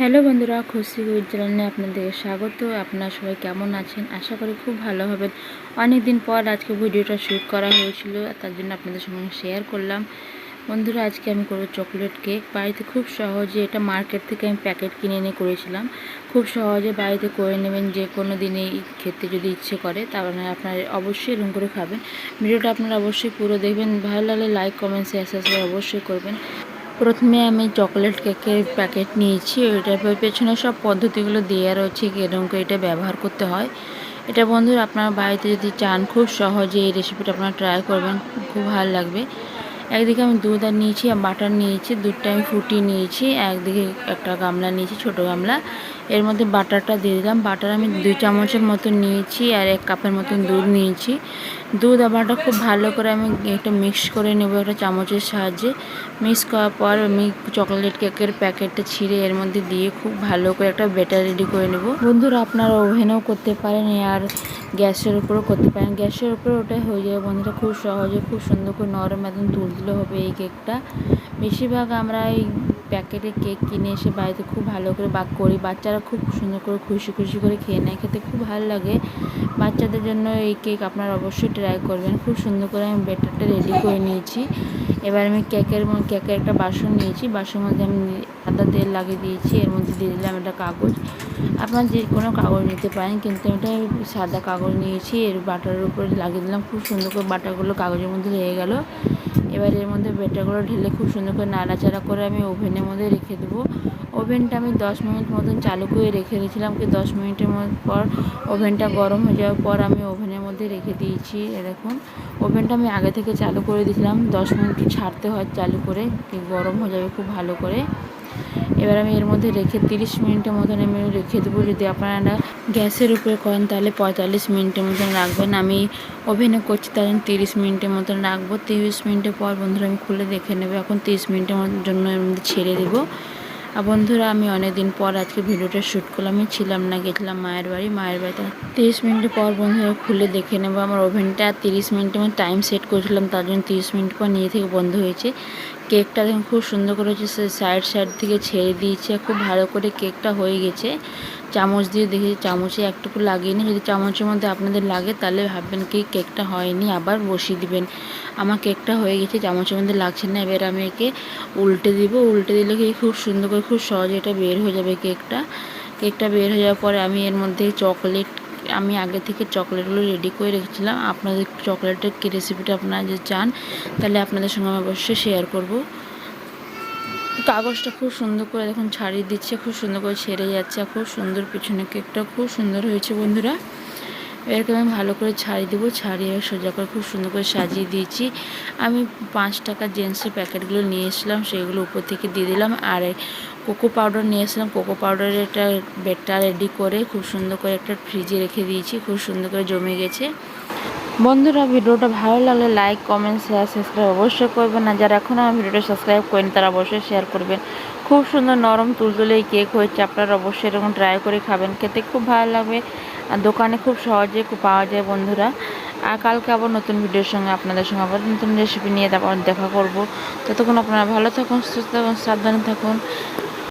Hello বন্ধুরা, খুশি উজ্জ্বলনে আপনাদের স্বাগত। আপনারা সবাই কেমন আছেন? আশা করি খুব ভালো হবেন। অনেক দিন পর আজকে ভিডিওটা শ্যুট করা হয়েছিল, তার জন্য আপনাদের সঙ্গে শেয়ার করলাম। বন্ধুরা, আজকে আমি করব চকলেট কেক বাড়িতে খুব সহজে এটা মার্কেট থেকে আমি প্যাকেট কিনে এনে করেছিলাম। খুব সহজে বাড়িতে করে নেবেন যে কোনো দিনে খেতে যদি ইচ্ছে করে, তাহলে আপনারা অবশ্যই এরকম করে খাবেন। ভিডিওটা আপনারা অবশ্যই পুরো দেখবেন। ভালো লাগলে লাইক কমেন্ট শেয়ার সাবস্ক্রাইব অবশ্যই করবেন। প্রথমে আমি চকলেট কেকের প্যাকেট নিয়েছি ওইটার পেছনে সব পদ্ধতিগুলো দেওয়া রয়েছে এরকম করে এটা ব্যবহার করতে হয়। এটা বন্ধুরা আপনার বাড়িতে যদি চান, খুব সহজে এই রেসিপিটা আপনারা ট্রাই করবেন, খুব ভালো লাগবে। একদিকে আমি দুধ আর নিয়েছি আর বাটার নিয়েছি, দুধটা আমি ফুটিয়ে নিয়েছি, একদিকে একটা গামলা নিয়েছি, ছোট গামলা। এর মধ্যে বাটারটা দিয়ে দিলাম। বাটার আমি দুই চামচের মতো নিয়েছি আর এক কাপের মতন দুধ নিয়েছি। দুধ আর বাটার খুব ভালো করে আমি একটা মিক্স করে নেব একটা চামচের সাহায্যে। মিক্স করার পর আমি চকলেট কেকের প্যাকেটটা ছিঁড়ে এর মধ্যে দিয়ে খুব ভালো করে একটা ব্যাটার রেডি করে নেব। বন্ধুরা, আপনারা ওভেনেও করতে পারেন। আর গ্যাসের উপরও করতে পারেন। গ্যাসের উপরে ওটা হয়ে যাবে বন্ধুরা, খুব সহজে, খুব সুন্দর করে নরম একদম তুলতুলে হবে এই কেকটা। বেশিরভাগ আমরা এই প্যাকেটে কেক কিনে এসে বাড়িতে খুব ভালো করে বাক করি। বাচ্চারা খুব সুন্দর করে খুশি খুশি করে খেয়ে নেয়। খেতে খুব ভালো লাগে। বাচ্চাদের জন্য এই কেক আপনারা অবশ্যই ট্রাই করবেন। খুব সুন্দর করে আমি ব্যাটারটা রেডি করে নিয়েছি। এবার আমি কেকের কেকের একটা বাসন নিয়েছি। বাসন মধ্যে আমি আদা, তেল লাগিয়ে দিয়েছি। এর মধ্যে দিয়ে দিলাম একটা কাগজ। আপনার যে কোনো কাগজ নিতে পারেন, কিন্তু এটা সাদা কাগজ নিয়েছি। এর বাটারের উপরে লাগিয়ে দিলাম। খুব সুন্দর করে বাটারগুলো কাগজের মধ্যে লেগে গেল। এবার এর মধ্যে বেটাগুলো ঢেলে খুব সুন্দর করে নাড়াচাড়া করে আমি ওভেনের মধ্যে রেখে দেবো। ওভেনটা আমি দশ মিনিট মতন চালু করে রেখে দিয়েছিলাম কি দশ মিনিটের পর ওভেনটা গরম হয়ে যাওয়ার পর আমি ওভেনের মধ্যে রেখে দিয়েছি। এরকম ওভেনটা আমি আগে থেকে চালু করে দিয়েছিলাম, দশ মিনিট ছাড়তে হয় চালু করে, গরম হয়ে যাবে খুব ভালো করে। এবার আমি এর মধ্যে রেখে তিরিশ মিনিটের মতন আমি রেখে দেবো। যদি আপনারা গ্যাসের উপরে করেন, তাহলে পঁয়তাল্লিশ মিনিটের মতন রাখবেন। আমি ওভেনে করছি, তাহলে তিরিশ মিনিটের মতন রাখব। তিরিশ মিনিটের পর বন্ধুরা, আমি খুলে দেখে নেব। এখন তিরিশ মিনিটের জন্য এর মধ্যে ছেড়ে দেবো। বন্ধুরা, আমি অনেক দিন পর আজকে ভিডিওটা শ্যুট করলাম। আমি ছিলাম না, গেছিলাম মায়ের বাড়ি। মায়ের বাড়িতে তিরিশ মিনিট পর বন্ধুরা খুলে দেখে নেব আমার ওভেনটা তিরিশ মিনিটের আমি টাইম সেট করেছিলাম, তার জন্য তিরিশ মিনিট পর নিয়ে থেকে বন্ধ হয়েছে। কেকটা দেখুন, খুব সুন্দর করে হচ্ছে সাইড সাইড থেকে ছেড়ে দিয়েছে। খুব ভালো করে কেকটা হয়ে গেছে। চামচ দিয়ে দেখেছি চামচে একটুকু লাগিয়ে নিই। যদি চামচের মধ্যে আপনাদের লাগে তাহলে ভাববেন কি, কেকটা হয়নি, আবার বসিয়ে দিবেন। আমার কেকটা হয়ে গেছে, চামচের মধ্যে লাগছে না, এবার আমি একে উল্টে দিব। উল্টে দিলে কি খুব সুন্দর করে খুব সহজে এটা বের হয়ে যাবে কেকটা। কেকটা বের হয়ে যাওয়ার পরে আমি এর মধ্যে চকলেট, আমি আগে থেকে চকলেটগুলো রেডি করে রেখেছিলাম। আপনাদের চকলেটের কী রেসিপিটা আপনারা যদি চান, তাহলে আপনাদের সঙ্গে আমি অবশ্যই শেয়ার করব। কাগজটা খুব সুন্দর করে দেখুন, ছাড়িয়ে দিচ্ছে, খুব সুন্দর করে ছেড়ে যাচ্ছে খুব সুন্দর পিছনে কেকটা খুব সুন্দর হয়েছে বন্ধুরা। এরকম আমি ভালো করে ছাড়িয়ে দেবো, ছাড়িয়ে সোজা করে খুব সুন্দর করে সাজিয়ে দিয়েছি। আমি পাঁচ টাকা জেন্সের প্যাকেটগুলো নিয়ে এসলাম সেগুলো উপর থেকে দিয়ে দিলাম, আর কোকো পাউডার নিয়ে এসলাম কোকো পাউডারের একটা বেডটা রেডি করে খুব সুন্দর করে একটা ফ্রিজে রেখে দিয়েছি, খুব সুন্দর করে জমে গেছে। বন্ধুরা, ভিডিওটা ভালো লাগলে লাইক কমেন্ট শেয়ার সাবস্ক্রাইব অবশ্যই করবেন। না যারা এখনও আমার ভিডিওটা সাবস্ক্রাইব করেন, তারা অবশ্যই শেয়ার করবেন। খুব সুন্দর নরম তুলতুলে কেক হয়েছে। আপনারা অবশ্যই এরকম ট্রাই করে খাবেন। খেতে খুব ভালো লাগবে। আর দোকানে খুব সহজে খুব পাওয়া যায় বন্ধুরা। আর কালকে আবার নতুন ভিডিওর সঙ্গে আপনাদের সঙ্গে আবার নতুন রেসিপি নিয়ে তারপর দেখা করব। ততক্ষণ আপনারা ভালো থাকুন, সুস্থ থাকুন, সাবধানে থাকুন।